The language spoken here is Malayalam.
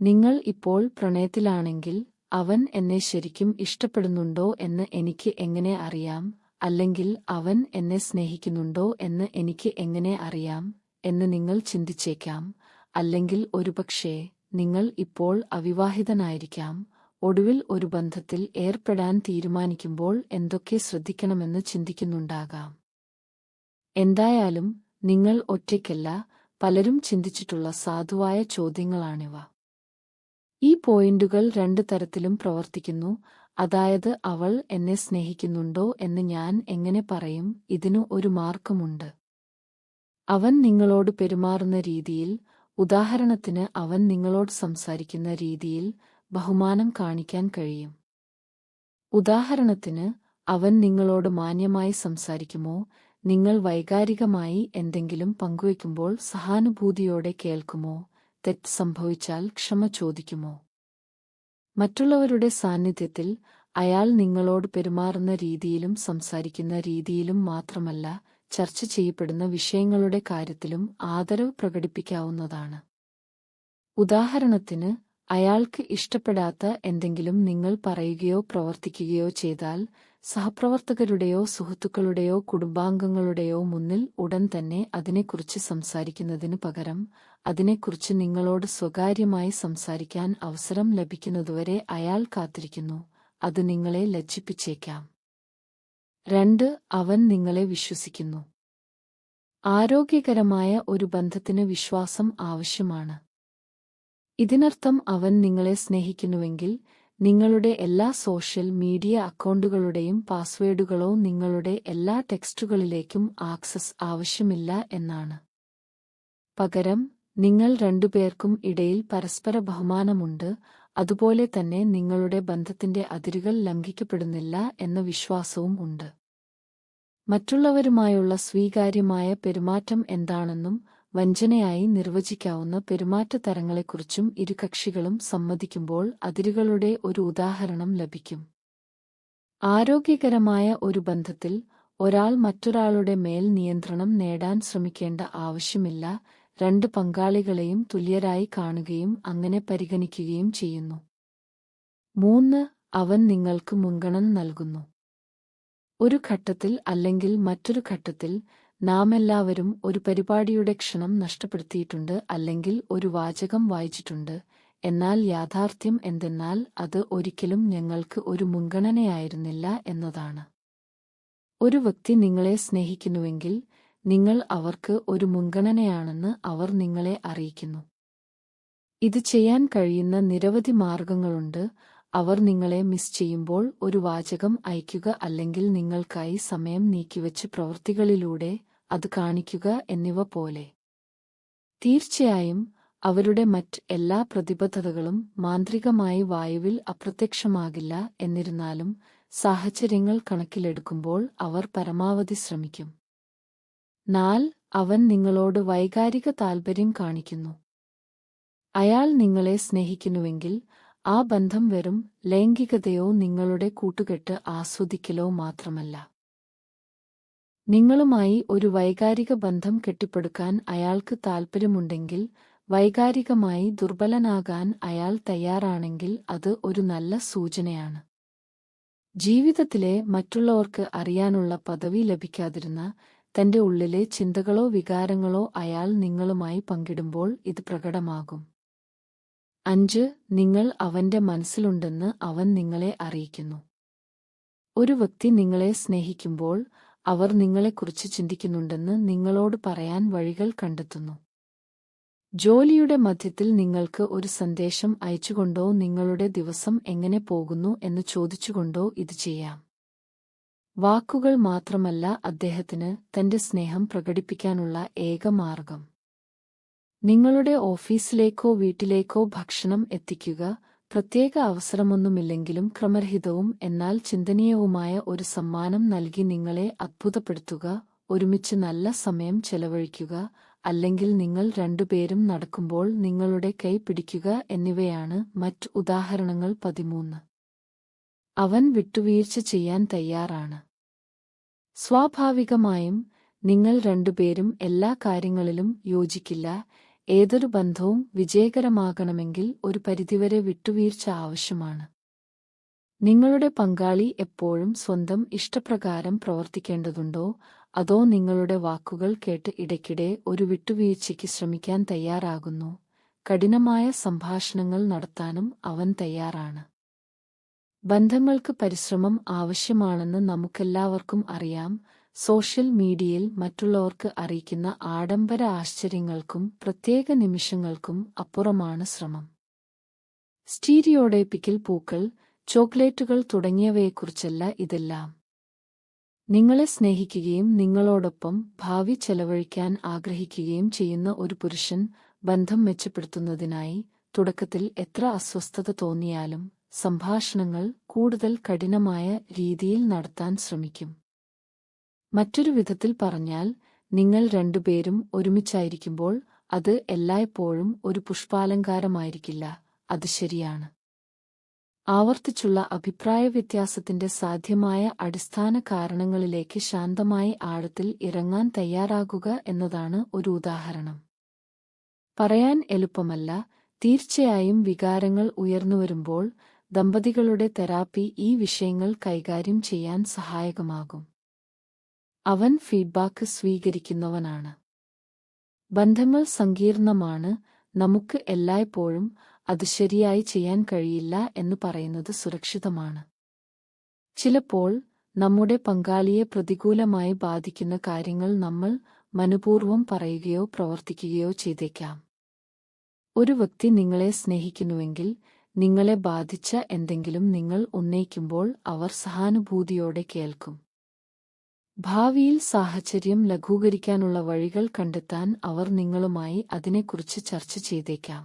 നിങ്ങൾ ഇപ്പോൾ പ്രണയത്തിലാണെങ്കിൽ അവൻ എന്നെ ശരിക്കും ഇഷ്ടപ്പെടുന്നുണ്ടോ എന്ന് എനിക്ക് എങ്ങനെ അറിയാം? അല്ലെങ്കിൽ അവൻ എന്നെ സ്നേഹിക്കുന്നുണ്ടോ എന്ന് എനിക്ക് എങ്ങനെ അറിയാം? എന്ന് നിങ്ങൾ ചിന്തിച്ചേക്കാം. അല്ലെങ്കിൽ ഒരുപക്ഷേ നിങ്ങൾ ഇപ്പോൾ അവിവാഹിതനായിരിക്കാം. ഒടുവിൽ ഒരു ബന്ധത്തിൽ ഏർപ്പെടാൻ തീരുമാനിക്കുമ്പോൾ എന്തൊക്കെ ശ്രദ്ധിക്കണമെന്ന് ചിന്തിക്കുന്നുണ്ടാകാം. എന്തായാലും നിങ്ങൾ ഒറ്റയ്ക്കല്ല പലരും ചിന്തിച്ചിട്ടുള്ള സാധുവായ ചോദ്യങ്ങളാണിവ. ഈ പോയിന്റുകൾ രണ്ടു തരത്തിലും പ്രവർത്തിക്കുന്നു. അതായത് അവൾ എന്നെ സ്നേഹിക്കുന്നുണ്ടോ എന്ന് ഞാൻ എങ്ങനെ പറയും? ഇതിനു ഒരു മാർക്കമുണ്ട് അവൻ നിങ്ങളോട് പെരുമാറുന്ന രീതിയിൽ ഉദാഹരണത്തിന് അവൻ നിങ്ങളോട് സംസാരിക്കുന്ന രീതിയിൽ ബഹുമാനം കാണിക്കാൻ കഴിയും. ഉദാഹരണത്തിന് അവൻ നിങ്ങളോട് മാന്യമായി സംസാരിക്കുമോ? നിങ്ങൾ വൈകാരികമായി എന്തെങ്കിലും പങ്കുവയ്ക്കുമ്പോൾ സഹാനുഭൂതിയോടെ കേൾക്കുമോ? തെറ്റ് സംഭവിച്ചാൽ ക്ഷമ ചോദിക്കുമോ? മറ്റുള്ളവരുടെ സാന്നിധ്യത്തിൽ അയാൾ നിങ്ങളോട് പെരുമാറുന്ന രീതിയിലും സംസാരിക്കുന്ന രീതിയിലും മാത്രമല്ല ചർച്ച ചെയ്യപ്പെടുന്ന വിഷയങ്ങളുടെ കാര്യത്തിലും ആദരവ് പ്രകടിപ്പിക്കാവുന്നതാണ്. ഉദാഹരണത്തിന് അയാൾക്ക് ഇഷ്ടപ്പെടാത്ത എന്തെങ്കിലും നിങ്ങൾ പറയുകയോ പ്രവർത്തിക്കുകയോ ചെയ്താൽ സഹപ്രവർത്തകരുടെയോ സുഹൃത്തുക്കളുടെയോ കുടുംബാംഗങ്ങളുടെയോ മുന്നിൽ ഉടൻ തന്നെ അതിനെക്കുറിച്ച് സംസാരിക്കുന്നതിന് പകരം അതിനെക്കുറിച്ച് നിങ്ങളോട് സ്വകാര്യമായി സംസാരിക്കാൻ അവസരം ലഭിക്കുന്നതുവരെ അയാൾ കാത്തിരിക്കുന്നു. അത് നിങ്ങളെ ലജ്ജിപ്പിച്ചേക്കാം. രണ്ട് അവൻ നിങ്ങളെ വിശ്വസിക്കുന്നു. ആരോഗ്യകരമായ ഒരു ബന്ധത്തിന് വിശ്വാസം ആവശ്യമാണ്. ഇതിനർത്ഥം അവൻ നിങ്ങളെ സ്നേഹിക്കുന്നുവെങ്കിൽ നിങ്ങളുടെ എല്ലാ സോഷ്യൽ മീഡിയ അക്കൗണ്ടുകളുടെയും പാസ്വേഡുകളോ നിങ്ങളുടെ എല്ലാ ടെക്സ്റ്റുകളിലേക്കും ആക്സസ് ആവശ്യമില്ല എന്നാണ്. പകരം നിങ്ങൾ രണ്ടുപേർക്കും ഇടയിൽ പരസ്പര ബഹുമാനമുണ്ട് അതുപോലെ തന്നെ നിങ്ങളുടെ ബന്ധത്തിന്റെ അതിരുകൾ ലംഘിക്കപ്പെടുന്നില്ല എന്ന വിശ്വാസവും ഉണ്ട്. മറ്റുള്ളവരുമായുള്ള സ്വീകാര്യമായ പെരുമാറ്റം എന്താണെന്നും വഞ്ചനയായി നിർവചിക്കാവുന്ന പെരുമാറ്റ തരങ്ങളെക്കുറിച്ചും ഇരുകക്ഷികളും സമ്മതിക്കുമ്പോൾ അതിരുകളുടെ ഒരു ഉദാഹരണം ലഭിക്കും. ആരോഗ്യകരമായ ഒരു ബന്ധത്തിൽ ഒരാൾ മറ്റൊരാളുടെ മേൽ നിയന്ത്രണം നേടാൻ ശ്രമിക്കേണ്ട ആവശ്യമില്ല രണ്ട് പങ്കാളികളെയും തുല്യരായി കാണുകയും അങ്ങനെ പരിഗണിക്കുകയും ചെയ്യുന്നു. മൂന്ന് അവൻ നിങ്ങൾക്ക് മുൻഗണന നൽകുന്നു. ഒരു ഘട്ടത്തിൽ അല്ലെങ്കിൽ മറ്റൊരു ഘട്ടത്തിൽ നാമെല്ലാവരും ഒരു പരിപാടിയുടെ ക്ഷണം നഷ്ടപ്പെടുത്തിയിട്ടുണ്ട് അല്ലെങ്കിൽ ഒരു വാചകം വായിച്ചിട്ടുണ്ട്. എന്നാൽ യാഥാർത്ഥ്യം എന്തെന്നാൽ അത് ഒരിക്കലും ഞങ്ങൾക്ക് ഒരു മുൻഗണനയായിരുന്നില്ല എന്നതാണ്. ഒരു വ്യക്തി നിങ്ങളെ സ്നേഹിക്കുന്നുവെങ്കിൽ നിങ്ങൾ അവർക്ക് ഒരു മുൻഗണനയാണെന്ന് അവർ നിങ്ങളെ അറിയിക്കുന്നു. ഇത് ചെയ്യാൻ കഴിയുന്ന നിരവധി മാർഗങ്ങളുണ്ട്. അവർ നിങ്ങളെ മിസ് ചെയ്യുമ്പോൾ ഒരു വാചകം അയയ്ക്കുക അല്ലെങ്കിൽ നിങ്ങൾക്കായി സമയം നീക്കിവെച്ച് പ്രവൃത്തികളിലൂടെ അത് കാണിക്കുക എന്നിവ പോലെ. തീർച്ചയായും അവരുടെ മറ്റ് എല്ലാ പ്രതിബദ്ധതകളും മാന്ത്രികമായി വായുവിൽ അപ്രത്യക്ഷമാകില്ല എന്നിരുന്നാലും സാഹചര്യങ്ങൾ കണക്കിലെടുക്കുമ്പോൾ അവർ പരമാവധി ശ്രമിക്കും. നാൽ അവൻ നിങ്ങളോട് വൈകാരിക താൽപര്യം കാണിക്കുന്നു. അയാൾ നിങ്ങളെ സ്നേഹിക്കുന്നുവെങ്കിൽ ആ ബന്ധം വെറും ലൈംഗികതയോ നിങ്ങളുടെ കൂട്ടുകെട്ട് ആസ്വദിക്കലോ മാത്രമല്ല. നിങ്ങളുമായി ഒരു വൈകാരിക ബന്ധം കെട്ടിപ്പടുക്കാൻ അയാൾക്ക് താൽപ്പര്യമുണ്ടെങ്കിൽ വൈകാരികമായി ദുർബലനാകാൻ അയാൾ തയ്യാറാണെങ്കിൽ അത് ഒരു നല്ല സൂചനയാണ്. ജീവിതത്തിലെ മറ്റുള്ളവർക്ക് അറിയാനുള്ള പദവി ലഭിക്കാതിരുന്ന തന്റെ ഉള്ളിലെ ചിന്തകളോ വികാരങ്ങളോ അയാൾ നിങ്ങളുമായി പങ്കിടുമ്പോൾ ഇത് പ്രകടമാകും. അഞ്ച് നിങ്ങൾ അവന്റെ മനസ്സിലുണ്ടെന്ന് അവൻ നിങ്ങളെ അറിയിക്കുന്നു. ഒരു വ്യക്തി നിങ്ങളെ സ്നേഹിക്കുമ്പോൾ അവർ നിങ്ങളെക്കുറിച്ച് ചിന്തിക്കുന്നുണ്ടെന്ന് നിങ്ങളോട് പറയാൻ വഴികൾ കണ്ടെത്തുന്നു. ജോലിയുടെ മധ്യത്തിൽ നിങ്ങൾക്ക് ഒരു സന്ദേശം അയച്ചുകൊണ്ടോ നിങ്ങളുടെ ദിവസം എങ്ങനെ പോകുന്നു എന്ന് ചോദിച്ചുകൊണ്ടോ ഇത് ചെയ്യാം. വാക്കുകൾ മാത്രമല്ല അദ്ദേഹത്തിന് തന്റെ സ്നേഹം പ്രകടിപ്പിക്കാനുള്ള ഏക മാർഗം. നിങ്ങളുടെ ഓഫീസിലേക്കോ വീട്ടിലേക്കോ ഭക്ഷണം എത്തിക്കുക പ്രത്യേക അവസരമൊന്നുമില്ലെങ്കിലും ക്രമരഹിതവും എന്നാൽ ചിന്തനീയവുമായ ഒരു സമ്മാനം നൽകി നിങ്ങളെ അത്ഭുതപ്പെടുത്തുക ഒരുമിച്ച് നല്ല സമയം ചെലവഴിക്കുക അല്ലെങ്കിൽ നിങ്ങൾ രണ്ടുപേരും നടക്കുമ്പോൾ നിങ്ങളുടെ കൈ പിടിക്കുക എന്നിവയാണ് മറ്റ് ഉദാഹരണങ്ങൾ പതിമൂന്ന്. അവൻ വിട്ടുവീഴ്ച ചെയ്യാൻ തയ്യാറാണ്. സ്വാഭാവികമായും നിങ്ങൾ രണ്ടുപേരും എല്ലാ കാര്യങ്ങളിലും യോജിക്കില്ല ഏതൊരു ബന്ധവും വിജയകരമാകണമെങ്കിൽ ഒരു പരിധിവരെ വിട്ടുവീഴ്ച ആവശ്യമാണ്. നിങ്ങളുടെ പങ്കാളി എപ്പോഴും സ്വന്തം ഇഷ്ടപ്രകാരം പ്രവർത്തിക്കേണ്ടതുണ്ടോ? അതോ നിങ്ങളുടെ വാക്കുകൾ കേട്ട് ഇടയ്ക്കിടെ ഒരു വിട്ടുവീഴ്ചയ്ക്ക് ശ്രമിക്കാൻ തയ്യാറാകുന്നു? കഠിനമായ സംഭാഷണങ്ങൾ നടത്താനും അവൻ തയ്യാറാണ്. ബന്ധങ്ങൾക്ക് പരിശ്രമം ആവശ്യമാണെന്ന് നമുക്കെല്ലാവർക്കും അറിയാം. സോഷ്യൽ മീഡിയയിൽ മറ്റുള്ളവർക്ക് അറിയിക്കുന്ന ആഡംബര ആശ്ചര്യങ്ങൾക്കും പ്രത്യേക നിമിഷങ്ങൾക്കും അപ്പുറമാണ് ശ്രമം. സ്റ്റീരിയോടൈപ്പിക്കൽ പൂക്കൾ ചോക്ലേറ്റുകൾ തുടങ്ങിയവയെക്കുറിച്ചല്ല ഇതെല്ലാം. നിങ്ങളെ സ്നേഹിക്കുകയും നിങ്ങളോടൊപ്പം ഭാവി ചെലവഴിക്കാൻ ആഗ്രഹിക്കുകയും ചെയ്യുന്ന ഒരു പുരുഷൻ ബന്ധം മെച്ചപ്പെടുത്തുന്നതിനായി തുടക്കത്തിൽ എത്ര അസ്വസ്ഥത തോന്നിയാലും സംഭാഷണങ്ങൾ കൂടുതൽ കഠിനമായ രീതിയിൽ നടത്താൻ ശ്രമിക്കും. മറ്റൊരു വിധത്തിൽ പറഞ്ഞാൽ നിങ്ങൾ രണ്ടുപേരും ഒരുമിച്ചായിരിക്കുമ്പോൾ അത് എല്ലായ്പ്പോഴും ഒരു പുഷ്പാലങ്കാരമായിരിക്കില്ല. അത് ശരിയാണ്. ആവർത്തിച്ചുള്ള അഭിപ്രായ വ്യത്യാസത്തിന്റെ സാധ്യമായ അടിസ്ഥാന കാരണങ്ങളിലേക്ക് ശാന്തമായി ആഴത്തിൽ ഇറങ്ങാൻ തയ്യാറാകുക എന്നതാണ് ഒരു ഉദാഹരണം. പറയാൻ എളുപ്പമല്ല തീർച്ചയായും വികാരങ്ങൾ ഉയർന്നുവരുമ്പോൾ ദമ്പതികളുടെ തെറാപ്പി ഈ വിഷയങ്ങൾ കൈകാര്യം ചെയ്യാൻ സഹായകമാകും. അവൻ ഫീഡ്ബാക്ക് സ്വീകരിക്കുന്നവനാണ്. ബന്ധങ്ങൾ സങ്കീർണമാണ് നമുക്ക് എല്ലായ്പ്പോഴും അത് ശരിയായി ചെയ്യാൻ കഴിയില്ല എന്ന് പറയുന്നത് സുരക്ഷിതമാണ്. ചിലപ്പോൾ നമ്മുടെ പങ്കാളിയെ പ്രതികൂലമായി ബാധിക്കുന്ന കാര്യങ്ങൾ നമ്മൾ മനപൂർവം പറയുകയോ പ്രവർത്തിക്കുകയോ ചെയ്തേക്കാം. ഒരു വ്യക്തി നിങ്ങളെ സ്നേഹിക്കുന്നുവെങ്കിൽ നിങ്ങളെ ബാധിച്ച എന്തെങ്കിലും നിങ്ങൾ ഉന്നയിക്കുമ്പോൾ അവർ സഹാനുഭൂതിയോടെ കേൾക്കും. ഭാവിയിൽ സാഹചര്യം ലഘൂകരിക്കാനുള്ള വഴികൾ കണ്ടെത്താൻ അവർ നിങ്ങളുമായി അതിനെക്കുറിച്ച് ചർച്ച ചെയ്തേക്കാം.